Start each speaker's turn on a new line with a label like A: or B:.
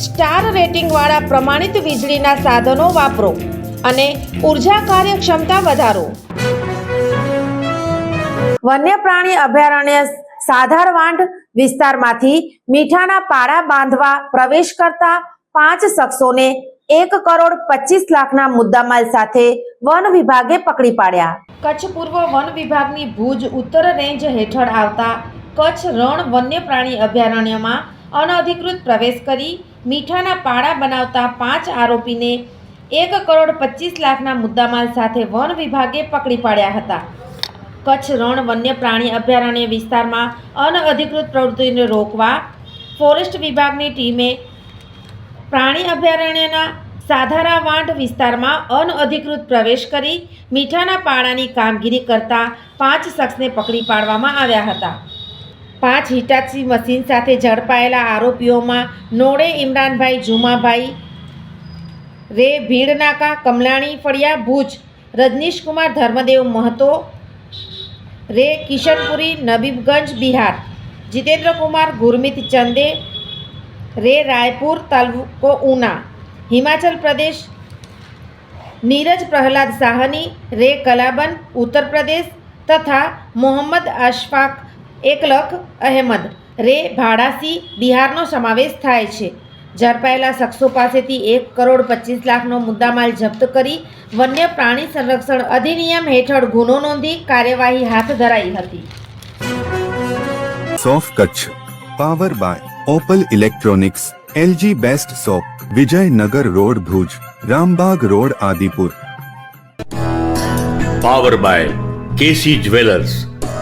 A: Star રેટિંગવાળા પ્રમાણિત વીજળીના સાધનો વાપરો અને ઊર્જા કાર્યક્ષમતા વધારો. વન્ય પ્રાણી અભયારણ્ય સાધારવાંઢ વિસ્તારમાંથી મીઠાના પાડા બાંધવા પ્રવેશ કરતા પાંચ શખ્સોને એક કરોડ પચીસ લાખના મુદ્દામાલ સાથે વન વિભાગે પકડી પાડ્યા. કચ્છ પૂર્વ વન વિભાગની ભુજ ઉત્તર રેન્જ હેઠળ આવતા કચ્છ રણ વન્ય પ્રાણી અભયારણ્યમાં અનઅધિકૃત પ્રવેશ કરી મીઠાના પાડા બનાવતા પાંચ આરોપીને એક કરોડ પચીસ લાખના મુદ્દામાલ સાથે વન વિભાગે પકડી પાડ્યા હતા. કચ્છ રણ વન્ય પ્રાણી અભયારણ્ય વિસ્તારમાં અનઅધિકૃત પ્રવૃત્તિને રોકવા ફોરેસ્ટ વિભાગની ટીમે પ્રાણી અભયારણ્યના સાધારા વાંઢ વિસ્તારમાં અનઅધિકૃત પ્રવેશ કરી મીઠાના પાડાની કામગીરી કરતા પાંચ શખ્સને પકડી પાડવામાં આવ્યા હતા. પાંચ હિટાચી મશીન સાથે ઝડપાયેલા આરોપીઓમાં નોડે ઇમરાનભાઈ જુમાભાઈ, રે ભીડનાકા, કમલાણી ફળિયા ભુજ, રજનીશકુમાર ધર્મદેવ મહતો, રે કિશનપુરી, નબીબગંજ, બિહાર, જીતેન્દ્રકુમાર ગુરમીત ચંદે, રે રાયપુર, તાલુકો ઉના, હિમાચલ પ્રદેશ, નીરજ પ્રહલાદ સાહની, રે કલાબન ઉત્તર પ્રદેશ તથા મોહમ્મદ અશફાક એકલખ અહેમદ. રે ભાડાસી બિહારનો સમાવેશ થાય છે. ઝડપાયેલા શખ્સો પાસેથી એક કરોડ પચીસ લાખનો મુદ્દામાલ જપ્ત કરી વન્ય પ્રાણી સંરક્ષણ અધિનિયમ હેઠળ ગુનો નોંધી કાર્યવાહી હાથ ધરાઈ હતી.
B: સોફ Kutch. Power by Opal electronics LG best shop Vijaynagar road Bhuj Rambagh road Adipur.
C: Power by KC jewellers.